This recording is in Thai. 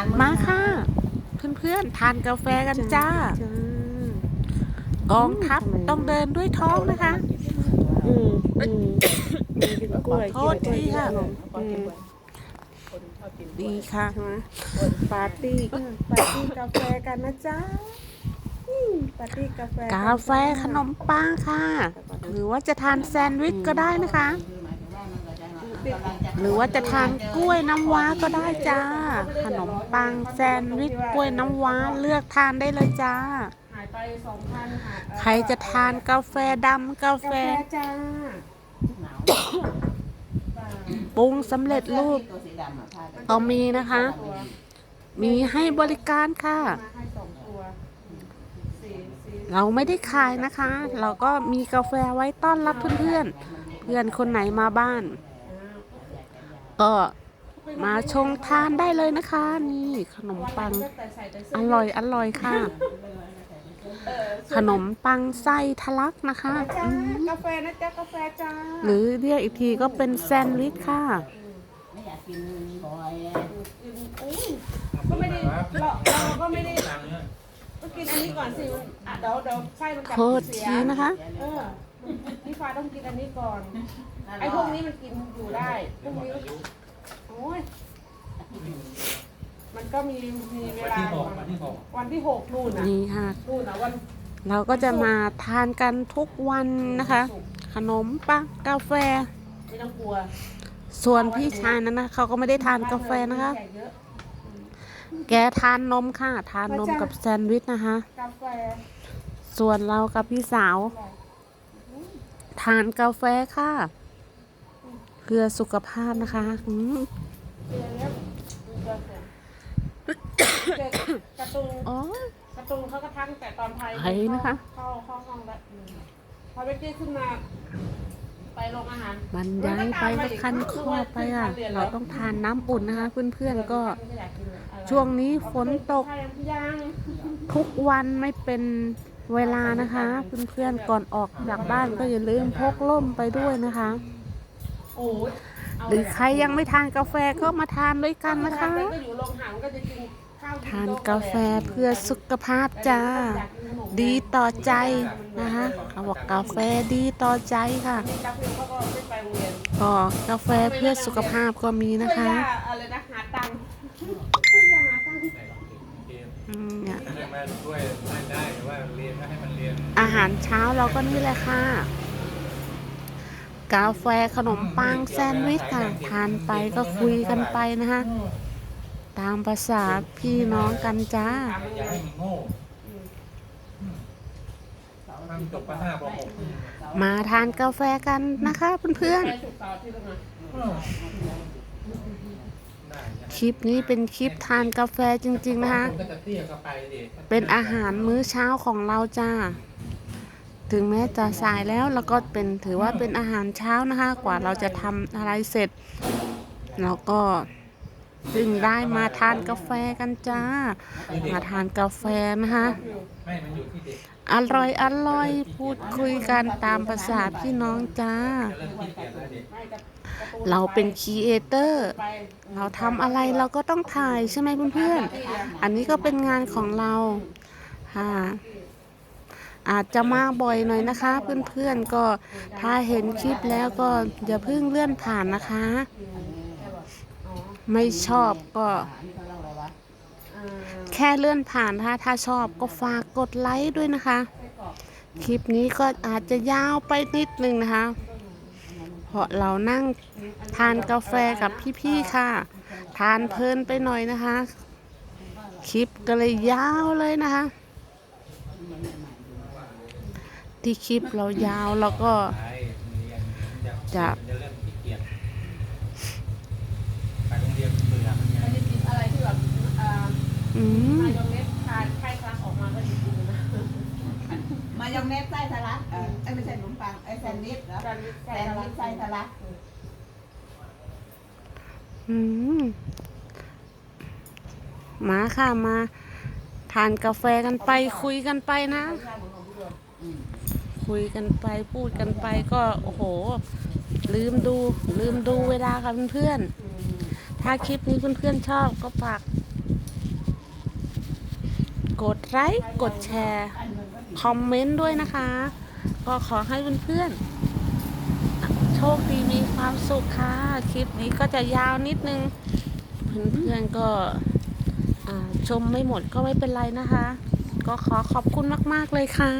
ารมาค่ะ เพื่อนๆ ทานกาแฟกันจ้า กองทัพต้องเดินด้วยท้องนะคะอืมอืมกินกล้วยขอโทษทีค่ะอืมดีค่ะใช่ไหมปาร์ตี้ปาร์ตี้กาแฟกันนะจ๊ะอืมปาร์ตี้กาแฟ กาแฟขนมปังค่ะ หรือว่าจะทานแซนด์วิชก็ได้นะคะ หรือว่าจะทานกล้วยน้ำว้าก็ได้จ้า ขนมปังแซนด์วิชกล้วยน้ำว้าเลือกทานได้เลยจ้าหายไปสองพันหายใครจะทานกาแฟดำกากาแฟแฟจ้าปรุงสำเร็จรูปตัวสีดำอะผ้าก็มีนะคะ มีให้บริการค่ะมาให้สองตัวสี่สี่เราไม่ได้ขายนะคะ เราก็มีกาแฟไว้ต้อนรับเพื่อนๆ เพื่อนคนไหนมาบ้าน ก็มาชงทานได้เลยนะคะ นี่ขนมปังแต่ใส่แต่อร่อยอร่อยค่ะ ขนมปังไส้ทะลักนะคะจ้าอืมกาแฟนะจ๊ะกาแฟจ้าหรือเรียกอีกทีก็เป็นแซนด์วิชค่ะไม่อยากกินบ่อยอุ้ยก็ไม่ได้เราเราก็ไม่ได้ก็กินอันนี้ก่อนสิอะเดี๋ยวเดี๋ยวไส้มันกลับโทษเสียทีนะคะเออ พี่ฟ้าต้องกินอันนี้ก่อน ไอ้พวกนี้มันกินอยู่ได้พวกนี้โอ้ยมันก็มีมีเววันลาที่หกวันที่หกวันที่หกนู่นน่ะนี่ค่ะ นู่นน่ะวันเราก็จะมาทานกันทุกวันนะคะ ขนมปังกาแฟ ไม่ต้องกลัวส่วนพี่ชายนั้นนะเขาก็ไม่ได้ทานกาแฟนะคะแขกเยอะแกทานนมค่ะ ทานนมกับแซนด์วิชนะคะกาแฟส่วนเรากับพี่สาว ทานกาแฟค่ะเพื่อสุขภาพนะคะอืมการ์ตูนอ๋อการ์ตูนเขาก็ทักแต่ตอนไทยไทยนะคะ เข้าเข้าห้องแล้วพอเบกกี้ขึ้นมา ไปโรงอาหารบรรยายไปก็คันคอไปอะ เราต้องทานน้ำอุ่นนะคะ เพื่อนๆก็ช่วงนี้ฝนตก ทุกวันไม่เป็น เวลานะคะเพื่อนๆก่อนออกจากบ้านก็อย่าลืมพกร่มไปด้วยนะคะ หรือใครยังไม่ทานกาแฟก็มาทานด้วยกันนะคะ ทานกาแฟเพื่อสุขภาพจ้า ดีต่อใจนะคะเขาบอกกาแฟดีต่อใจค่ะมีกาแฟเขาก็ไม่ไปโรงเรียนก็กาแฟเพื่อสุขภาพก็มีนะคะอะไรนะหาตังค์ช่วยย่าหาตังค์เกมอืมเนี่ย อาหารเช้าเราก็นี่แหละค่ะ กาแฟขนมปังแซนด์วิชค่ะทานไปก็คุยกันไปนะคะตามภาษาพี่น้องกันจ้าอย่าให้มันโง่ทำจบปห้าปหกมาทานกาแฟกันนะคะเพื่อนๆ คลิปนี้เป็นคลิปทานกาแฟจริง ๆ นะคะ เป็นอาหารมื้อเช้าของเราจ้า ถึงแม้จะสายแล้วแล้วก็เป็นถือว่าเป็นอาหารเช้านะคะ กว่าเราจะทำอะไรเสร็จเราก็จึงได้มาทานกาแฟกันจ้า มาทานกาแฟนะคะอร่อยอร่อย พูดคุยกันตามภาษาพี่น้องจ้า เราเป็นครีเอเตอร์ เราทำอะไรเราก็ต้องถ่ายใช่ไหมเพื่อนๆ อันนี้ก็เป็นงานของเราค่ะ อาจจะมาบ่อยหน่อยนะคะ เพื่อนๆก็ถ้าเห็นคลิปแล้วก็อย่าเพิ่งเลื่อนผ่านนะคะ ไม่ชอบก็แค่เลื่อนผ่านถ้าถ้าชอบก็ฝากกดไลค์ด้วยนะคะ คลิปนี้ก็อาจจะยาวไปนิดนึงนะคะ เพราะเรานั่งทานกาแฟกับพี่ๆค่ะ ทานเพลินไปหน่อยนะคะ คลิปก็เลยยาวเลยนะคะ ที่คลิปเรายาวแล้วก็ไปเรียนจะจะจะเริ่มขี้เกียจไปโรงเรียนเบื่อมันไงไม่ได้กินอะไรที่แบบอ่าอืมมายองเนสทานไข่คลักออกมาก็ดีกินนะมายองเนสไส้ทะลักเออเอ้ยไม่ใช่ขนมปังไอ้แซนด์วิชเหรอแซนด์วิชแซนด์วิชไส้ทะลักอืมมาค่ะมา ทานกาแฟกันไปคุยกันไปนะ คุยกันไปพูดกันไปก็โอ้โห ลืมดูลืมดูเวลาค่ะเพื่อนๆถ้าคลิปนี้เพื่อนๆชอบก็ฝากกดไลค์กดแชร์ คอมเมนต์ด้วยนะคะ ก็ขอให้เพื่อนๆโชคดีมีความสุขค่ะ คลิปนี้ก็จะยาวนิดนึง เพื่อนๆก็อ่าชมไม่หมดก็ไม่เป็นไรนะคะ ก็ขอขอบคุณมาก ๆ เลยค่ะ